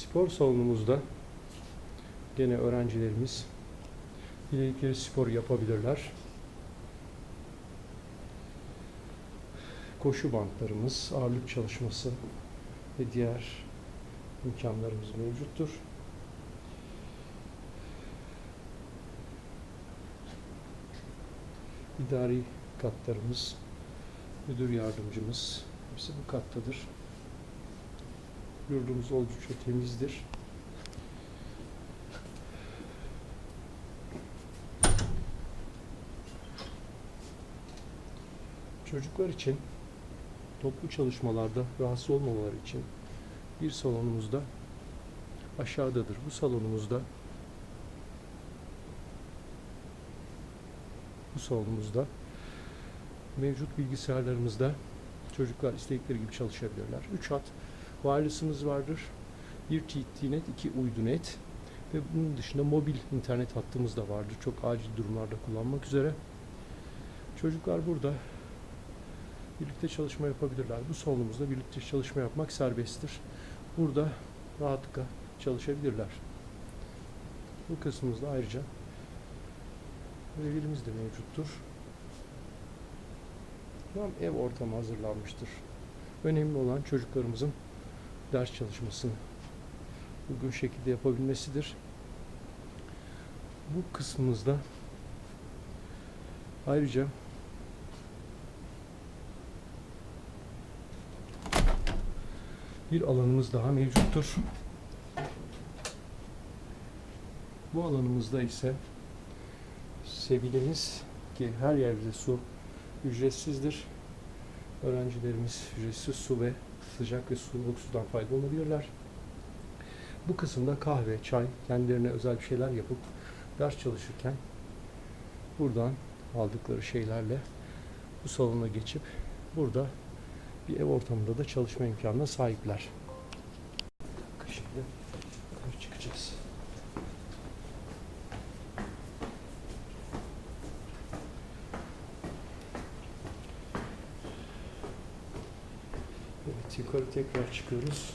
Spor salonumuzda gene öğrencilerimiz diledikleri spor yapabilirler. Koşu bantlarımız, ağırlık çalışması ve diğer imkanlarımız mevcuttur. İdari katlarımız, müdür yardımcımız hepsi bu kattadır. Yurdumuz oldukça temizdir. Çocuklar için toplu çalışmalarda rahatsız olmamaları için bir salonumuzda aşağıdadır. Bu salonumuzda bu salonumuzda mevcut bilgisayarlarımızda çocuklar istedikleri gibi çalışabilirler. 3 hat wireless'ımız vardır. Bir TT-Net, iki uydu net ve bunun dışında mobil internet hattımız da vardır. Çok acil durumlarda kullanmak üzere. Çocuklar burada birlikte çalışma yapabilirler. Bu salonumuzda birlikte çalışma yapmak serbesttir. Burada rahatlıkla çalışabilirler. Bu kısmımızda ayrıca ödevlerimiz de mevcuttur. Tam ev ortamı hazırlanmıştır. Önemli olan çocuklarımızın ders çalışmasını uygun şekilde yapabilmesidir. Bu kısmımızda ayrıca bir alanımız daha mevcuttur. Bu alanımızda ise sebileniz ki her yerde su ücretsizdir. Öğrencilerimiz ücretsiz su ve sıcak ve soğuk sudan faydalanabilirler. Bu kısımda kahve, çay, kendilerine özel bir şeyler yapıp ders çalışırken buradan aldıkları şeylerle bu salona geçip burada bir ev ortamında da çalışma imkanına sahipler. Şimdi yukarı tekrar çıkıyoruz.